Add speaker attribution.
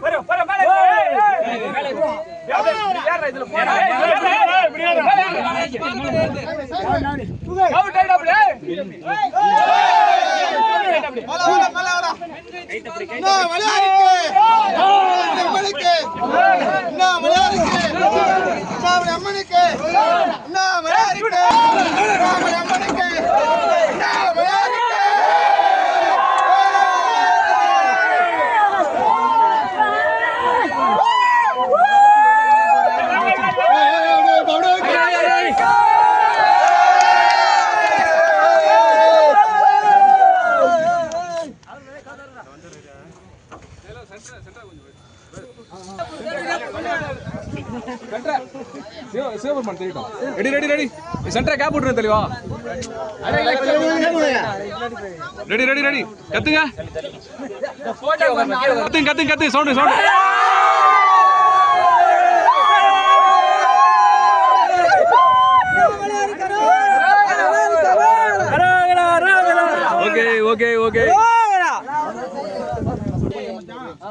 Speaker 1: போறோம் போறோம் மேல ஏறா இதுல போறா அவுட்
Speaker 2: ஆயிடு அப்படியே
Speaker 1: வர வர மேல வர என்ன விளையாடிக்கு என்ன விளையாடிக்கு என்ன அம்மனுக்கு
Speaker 2: சிவபெருமான் தெரியட்டும் ரெடி ரெடி ரெடி சென்டரா கேப் விட்டுரு தெளிவா. ரெடி ரெடி ரெடி கத்துங்க. கத்துங்க கத்துங்க கத்துங்க. Sound okay okay okay